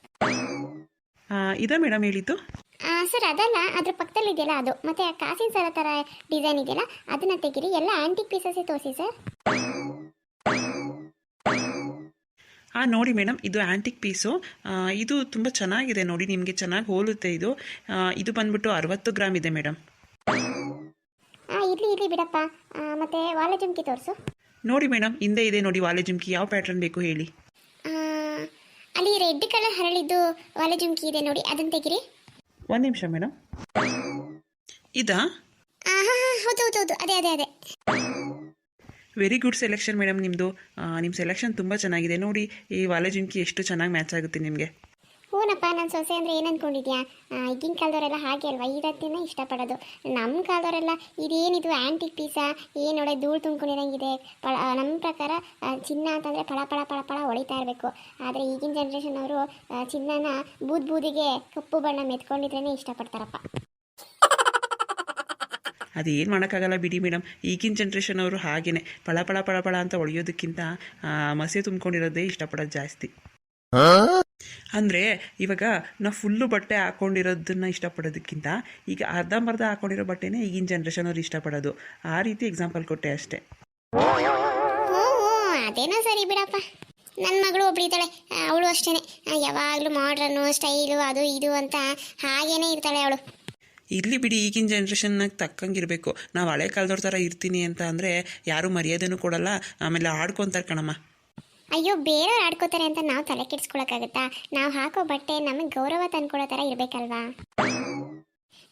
ಇದೆ ಮೇಡಮ್ ಹೇಳಿದ್ದು? ಸರ್ ಅದಲ್ಲ ಅದ್ರ ಪಕ್ಕದಲ್ಲಿ ಇದೆಯಲ್ಲ ಅದು. ಮತ್ತೆ ಆ ಕಾಸಿನ ಸರ ಥರ ಡಿಸೈನ್ ಇದೆಯಲ್ಲ ಅದನ್ನ ತೆಗಿರಿ. ಎಲ್ಲ ಆಂಟಿಕ್ ಪೀಸಸ್ಸೇ ತೋರಿಸಿ ಸರ್. ಹಾಂ ನೋಡಿ ಮೇಡಮ್ ಇದು ಆ್ಯಂಟಿಕ್ ಪೀಸು ಇದು ತುಂಬ ಚೆನ್ನಾಗಿದೆ ನೋಡಿ ನಿಮಗೆ ಚೆನ್ನಾಗಿ ಹೋಲುತ್ತೆ ಇದು. ಆ, ಇದು ಬಂದ್ಬಿಟ್ಟು ಅರವತ್ತು ಗ್ರಾಮ್ ಇದೆ ಮೇಡಮ್ ಹಾಂ ಇರಲಿ ಇರಲಿ ಬಿಡಪ್ಪ. ಆ, ಮತ್ತೆ ವಾಲೆ ಜುಮ್ಕಿ ತೋರಿಸು. ನೋಡಿ ಮೇಡಮ್ ಹಿಂದೆ ಇದೆ ನೋಡಿ ವಾಲೆ ಜುಮ್ಕಿ. ಯಾವ ಪ್ಯಾಟರ್ನ್ ಬೇಕು ಹೇಳಿ. ಅಲ್ಲಿ ರೆಡ್ ಕಲರ್ ಹರಳಿದ್ದು ವಾಲೆ ಜುಮ್ಕಿ ಇದೆ ನೋಡಿ. ಅದನ್ನ ತೆಗಿರಿ. ಒಂದು ನಿಮಿಷ ಮೇಡಮ್ ಇದಾ? ಹಾಂ ಹಾಂ ಹೌದು ಹೌದು ಹೌದು. ಅದೇ ಅದೇ ಅದೇ. ವೆರಿ ಗುಡ್ ಸೆಲೆಕ್ಷನ್ ಮೇಡಮ್ ನಿಮ್ಮದು ನಿಮ್ಮ ಸೆಲೆಕ್ಷನ್ ತುಂಬ ಚೆನ್ನಾಗಿದೆ. ನೋಡಿ ಈ ವಾಲೆ ಜುಮ್ಕಿ ಎಷ್ಟು ಚೆನ್ನಾಗಿ ಮ್ಯಾಚ್ ಆಗುತ್ತೆ ನಿಮಗೆ. ಹೂನಪ್ಪ ನನ್ನ ಸೊಸೆ ಅಂದರೆ ಏನು ಅಂದ್ಕೊಂಡಿದ್ಯಾ ಈಗಿನ ಕಾಲದವರೆಲ್ಲ ಹಾಗೆ ಅಲ್ವಾ? ಈ ರೀತಿನೇ ಇಷ್ಟಪಡೋದು. ನಮ್ಮ ಕಾಲದವರೆಲ್ಲ ಇದೇನಿದು ಆ್ಯಂಟಿಕ್ ಪೀಸಾ ಏನು ನೋಡೆ ಧೂಳು ತುಂಬ್ಕೊಂಡಿರಂಗಿದೆ. ಪಳ ನಮ್ಮ ಪ್ರಕಾರ ಚಿನ್ನ ಅಂತಂದರೆ ಪಳ ಪಳ ಪಳ ಪಳ ಹೊಡಿತಾ ಇರಬೇಕು. ಆದರೆ ಈಗಿನ ಜನ್ರೇಷನ್ ಅವರು ಚಿನ್ನನ ಬೂದ್ ಬೂದಿಗೆ ಕಪ್ಪು ಬಣ್ಣ ಮೆತ್ಕೊಂಡಿದ್ರೇ ಇಷ್ಟಪಡ್ತಾರಪ್ಪ. ಏನು ಮಾಡೋಕ್ಕಾಗಲ್ಲ ಬಿಡಿ ಮೇಡಮ್ ಈಗಿನ ಜನ್ರೇಷನ್ ಅವರು ಹಾಗೇನೆ. ಪಳ ಪಳ ಪಳ ಪಳ ಅಂತ ಹೊಡೆಯೋದಕ್ಕಿಂತ ಆ, ಮಸೆ ತುಂಬ್ಕೊಂಡಿರೋದೇ ಇಷ್ಟಪಡೋದು ಜಾಸ್ತಿ. ಅಂದರೆ ಇವಾಗ ನಾವು ಫುಲ್ಲು ಬಟ್ಟೆ ಹಾಕೊಂಡಿರೋದನ್ನ ಇಷ್ಟಪಡೋದಕ್ಕಿಂತ ಈಗ ಅರ್ಧಂಬರ್ಧ ಹಾಕ್ಕೊಂಡಿರೋ ಬಟ್ಟೆನೇ ಈಗಿನ ಜನ್ರೇಷನ್ ಅವ್ರು ಇಷ್ಟಪಡೋದು. ಆ ರೀತಿ ಎಕ್ಸಾಂಪಲ್ ಕೊಟ್ಟೆ ಅಷ್ಟೇ. ಅದೇನೋ ಸರಿ ಬಿಡಪ್ಪ. ನನ್ನ ಮಗಳು ಒಬ್ಬಳಿದ್ದಾಳೆ ಅವಳು ಅಷ್ಟೇ ಯಾವಾಗಲೂ ಮಾಡ್ರನ್ನು ಸ್ಟೈಲು ಅದು ಇದು ಅಂತ ಹಾಗೇನೇ ಇರ್ತಾಳೆ ಅವಳು. ಇರಲಿ ಬಿಡಿ ಈಗಿನ ಜನ್ರೇಷನ್ನಾಗ ತಕ್ಕಂಗಿರಬೇಕು. ನಾವು ಹಳೆ ಕಾಲದವ್ರ ಥರ ಇರ್ತೀನಿ ಅಂತ ಅಂದರೆ ಯಾರೂ ಮರ್ಯಾದೆನೂ ಕೊಡಲ್ಲ. ಆಮೇಲೆ ಆಡ್ಕೊತಾರೆ ಕಣಮ್ಮ. ಅಯ್ಯೋ, ಬೇರೆಯವ್ರು ಆಡ್ಕೋತಾರೆ ಅಂತ ನಾವು ತಲೆ ಕೆಡಿಸ್ಕೊಳಕ್ಕಾಗತ್ತಾ? ನಾವು ಹಾಕೋ ಬಟ್ಟೆ ನಮಗೆ ಗೌರವ ತಂದ್ಕೊಡೋ ಥರ ಇರಬೇಕಲ್ವಾ?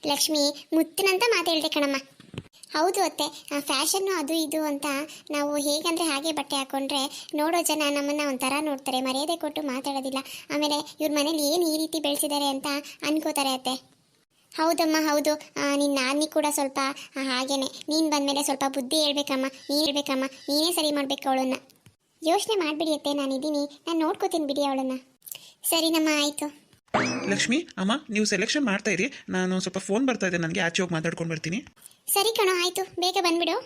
ಲಕ್ಷ್ಮಿ, ಮುತ್ತಿನಂತ ಮಾತಾಡಿದೆ ಕಣಮ್ಮ. ಹೌದು ಅತ್ತೆ ಫ್ಯಾಷನ್ನು ಅದು ಇದು ಅಂತ ನಾವು ಹೇಗಂದ್ರೆ ಹಾಗೆ ಬಟ್ಟೆ ಹಾಕೊಂಡ್ರೆ ನೋಡೋ ಜನ ನಮ್ಮನ್ನ ಒಂಥರ ನೋಡ್ತಾರೆ, ಮರ್ಯಾದೆ ಕೊಟ್ಟು ಮಾತಾಡೋದಿಲ್ಲ. ಆಮೇಲೆ ಇವ್ರ ಮನೇಲಿ ಏನು ಈ ರೀತಿ ಬೆಳೆಸಿದ್ದಾರೆ ಅಂತ ಅನ್ಕೋತಾರೆ ಅತ್ತೆ. ಹೌದಮ್ಮ, ಹೌದು. ನಿನ್ನ ನಾನಿ ಕೂಡ ಸ್ವಲ್ಪ ಹಾಗೇನೆ. ನೀನು ಬಂದಮೇಲೆ ಸ್ವಲ್ಪ ಬುದ್ಧಿ ಹೇಳ್ಬೇಕಮ್ಮ, ನೀನು ಹೇಳ್ಬೇಕಮ್ಮ, ನೀನೇ ಸರಿ ಮಾಡಬೇಕು ಅವಳನ್ನ. ಯೋಚನೆ ಮಾಡ್ಬಿಡಿ ಅತ್ತೆ ನಾನಿದ್ದೀನಿ. ನಾನು ನೋಡ್ಕೋತೀನಿ ಬಿಡಿ ಅವಳನ್ನ. ಸರಿನಮ್ಮ ಆಯಿತು. ಲಕ್ಷ್ಮಿ ಅಮ್ಮ ನೀವು ಸೆಲೆಕ್ಷನ್ ಮಾಡ್ತಾ ಇರಿ. ನಾನು ಸ್ವಲ್ಪ ಫೋನ್ ಬರ್ತಾ ಇದೆ ನನಗೆ ಆಚೆ ಹೋಗಿ ಮಾತಾಡ್ಕೊಂಡು ಬರ್ತೀನಿ. ಸರಿ ಕಣೋ ಆಯಿತು. ಬೇಗ ಬಂದ್ಬಿಡು.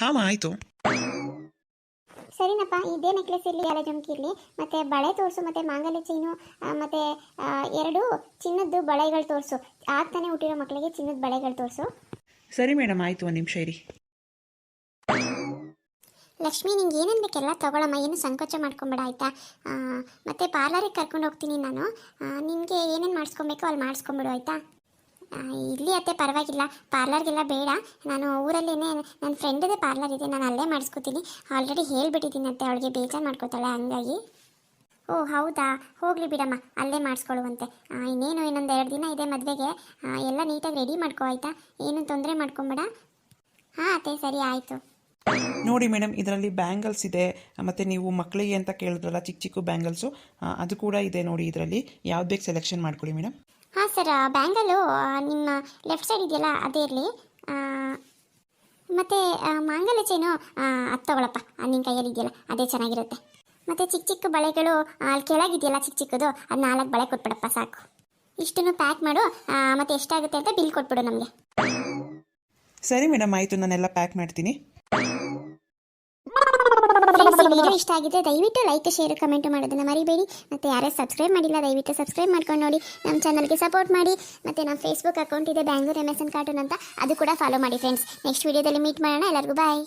ಹಾಂ ಆಯಿತು. ಸರಿನಪ್ಪ ಇದೇ ನೆಕ್ಲೆಸ್ ಇರಲಿ ಎಲ್ಲ ಜಮಕಿ ಇರಲಿ ಮತ್ತೆ ಬಳೆ ತೋರಿಸು ಮತ್ತು ಮಾಂಗಲ್ಯ ಚೈನು ಮತ್ತು ಎರಡು ಚಿನ್ನದ್ದು ಬಳೆಗಳು ತೋರಿಸು. ಆಗ್ತಾನೆ ಹುಟ್ಟಿರೋ ಮಕ್ಕಳಿಗೆ ಚಿನ್ನದ ಬಳೆಗಳು ತೋರಿಸು. ಸರಿ ಮೇಡಮ್ ಆಯಿತು ಒಂದು ನಿಮಿಷ ಇರಿ. ಲಕ್ಷ್ಮಿ, ನಿಂಗೆ ಏನೇನು ಬೇಕೆಲ್ಲ ತಗೊಳಮ್ಮ, ಏನು ಸಂಕೋಚ ಮಾಡ್ಕೊಂಬೇಡ, ಆಯಿತಾ? ಮತ್ತು ಪಾರ್ಲರಿಗೆ ಕರ್ಕೊಂಡು ಹೋಗ್ತೀನಿ ನಾನು. ನಿಮಗೆ ಏನೇನು ಮಾಡಿಸ್ಕೊಬೇಕೋ ಅಲ್ಲಿ ಮಾಡಿಸ್ಕೊಂಬಿಡು, ಆಯಿತಾ? ಇಲ್ಲಿ ಅತ್ತೆ, ಪರವಾಗಿಲ್ಲ. ಪಾರ್ಲರ್ಗೆಲ್ಲ ಬೇಡ. ನಾನು ಊರಲ್ಲೇ ನನ್ನ ಫ್ರೆಂಡದೇ ಪಾರ್ಲರ್ ಇದೆ, ನಾನು ಅಲ್ಲೇ ಮಾಡಿಸ್ಕೊತೀನಿ. ಆಲ್ರೆಡಿ ಹೇಳಿಬಿಟ್ಟಿದ್ದೀನಿ ಅತ್ತೆ, ಅವಳಿಗೆ ಬೇಜಾರು ಮಾಡ್ಕೋತಾಳೆ, ಹಂಗಾಗಿ. ಓ, ಹೌದಾ? ಹೋಗಲಿ ಬಿಡಮ್ಮ, ಅಲ್ಲೇ ಮಾಡಿಸ್ಕೊಳ್ಳುವಂತೆ. ಇನ್ನೇನು, ಇನ್ನೊಂದು ಎರಡು ದಿನ ಇದೆ ಮದುವೆಗೆ. ಎಲ್ಲ ನೀಟಾಗಿ ರೆಡಿ ಮಾಡ್ಕೋ, ಆಯಿತಾ? ಏನು ತೊಂದರೆ ಮಾಡ್ಕೊಂಬೇಡ? ಹಾಂ ಅತ್ತೆ, ಸರಿ, ಆಯಿತು. ನೋಡಿ ಮೇಡಮ್ ಇದರಲ್ಲಿ ಬ್ಯಾಂಗಲ್ಸ್ ಇದೆ. ಮತ್ತು ನೀವು ಮಕ್ಕಳಿಗೆ ಅಂತ ಕೇಳಿದ್ರಲ್ಲ ಚಿಕ್ಕ ಚಿಕ್ಕ ಬ್ಯಾಂಗಲ್ಸು ಅದು ಕೂಡ ಇದೆ ನೋಡಿ ಇದರಲ್ಲಿ. ಯಾವ್ದು ಬೇಕು ಸೆಲೆಕ್ಷನ್ ಮಾಡ್ಕೊಳ್ಳಿ ಮೇಡಮ್. ಹಾಂ ಸರ್ ಬ್ಯಾಂಗಲು ನಿಮ್ಮ ಲೆಫ್ಟ್ ಸೈಡ್ ಇದೆಯಲ್ಲ ಅದೇ ಇರಲಿ. ಮತ್ತು ಮಾಂಗಲ್ಯ ಚೈನು ಅದು ತಗೊಳಪ್ಪ. ನಿನ್ನ ಕೈಯಲ್ಲಿ ಇದೆಯಲ್ಲ ಅದೇ ಚೆನ್ನಾಗಿರುತ್ತೆ. ಮತ್ತು ಚಿಕ್ಕ ಚಿಕ್ಕ ಬಳೆಗಳು ಅಲ್ಲಿ ಕೆಳಗಿದೆಯಲ್ಲ ಚಿಕ್ಕ ಚಿಕ್ಕದು ಅದು ನಾಲ್ಕು ಬಳೆ ಕೊಟ್ಬಿಡಪ್ಪ ಸಾಕು. ಇಷ್ಟನ್ನು ಪ್ಯಾಕ್ ಮಾಡು ಮತ್ತೆ ಎಷ್ಟಾಗುತ್ತೆ ಅಂತ ಬಿಲ್ ಕೊಟ್ಬಿಡು ನಮಗೆ. ಸರಿ ಮೇಡಮ್ ಆಯಿತು ನಾನೆಲ್ಲ ಪ್ಯಾಕ್ ಮಾಡ್ತೀನಿ. ವಿಡಿಯೋ ಇಷ್ಟ ಆಗಿದ್ರೆ ದಯವಿಟ್ಟು ಲೈಕ್ ಶೇರ್ ಕಮೆಂಟ್ ಮಾಡೋದನ್ನ ಮರಿಬೇಡಿ. ಮತ್ತೆ ಯಾರೇ ಸಬ್ಸ್ಕ್ರೈಬ್ ಮಾಡಿಲ್ಲ ದಯವಿಟ್ಟು ಸಬ್ಸ್ಕ್ರೈಬ್ ಮಾಡ್ಕೊಂಡು ನೋಡಿ. ನಮ್ಮ ಚಾನಲ್ಗೆ ಸಪೋರ್ಟ್ ಮಾಡಿ. ಮತ್ತೆ ನಮ್ಮ ಫೇಸ್ಬುಕ್ ಅಕೌಂಟ್ ಇದೆ Bangalore M S N cartoon ಅಂತ. ಅದು ಕೂಡ ಫಾಲೋ ಮಾಡಿ ಫ್ರೆಂಡ್ಸ್ ನೆಕ್ಸ್ಟ್ ವಿಡಿಯೋದಲ್ಲಿ ಮೀಟ್ ಮಾಡೋಣ. ಎಲ್ಲರಿಗೂ ಬಾಯ್